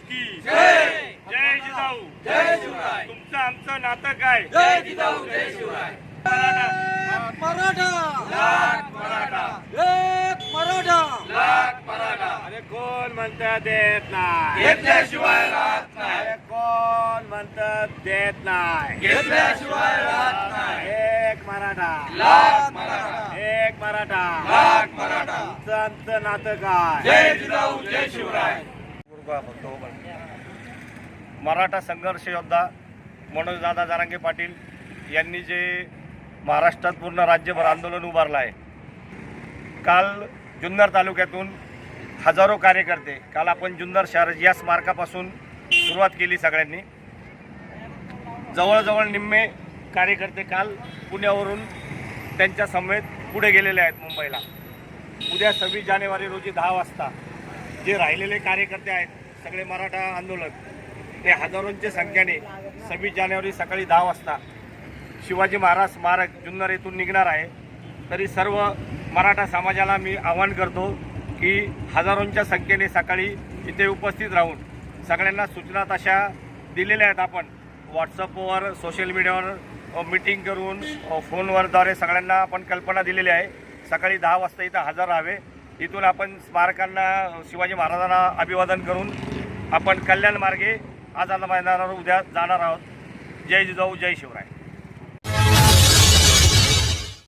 की जय जिजाऊ. जय शिवराय. तुमचं आमचं नातं काय? जय जिजाऊ जय शिवराय. मराठा. लाख मराठा. एक मराठा. लाख मराठा. अरे कोण म्हणतं देत नाही? घेतल्याशिवाय राहत नाही. अरे कोण म्हणतं देत नाही? घेतल्याशिवाय राहत नाही. एक मराठा. लाख मराठा. एक मराठा. लाख मराठा. तुमचं आमचं नातं काय? जय जिजाऊ जय शिवराय. मराठा संघर्ष योद्धा मनोजदादा जारांगे पाटील यांनी जे महाराष्ट्रात पूर्ण राज्यभर आंदोलन उभारलं आहे काल जुन्नर तालुक्यातून हजारो कार्यकर्ते काल आपण जुन्नर शहर या स्मारकापासून सुरुवात केली सगळ्यांनी. जवळजवळ निम्मे कार्यकर्ते काल पुण्यावरून त्यांच्या समेत पुढे गेलेले आहेत मुंबईला. उद्या सव्वीस जानेवारी रोजी दहा वाजता जे राहिलेले कार्यकर्ते आहेत सगळे मराठा आंदोलक ते हजारोंच्या संख्येने सव्वीस जानेवारी सकाळी दहा वाजता शिवाजी महाराज स्मारक जुन्नर येथून निघणार आहे. तरी सर्व मराठा समाजाला मी आवाहन करतो की हजारोंच्या संख्येने सकाळी इथे उपस्थित राहून सगळ्यांना सूचना तशा दिलेल्या आहेत आपण. व्हॉट्सअपवर सोशल मीडियावर मीटिंग करून फोनवरद्वारे सगळ्यांना आपण कल्पना दिलेली आहे. सकाळी दहा वाजता इथं हजर राहावे. इथून आपण स्मारकांना शिवाजी महाराजांना अभिवादन करून आपण कल्याण मार्गे आझाद मैदानावर उद्या जाणार आहोत. जय जिजाऊ जय शिवराय.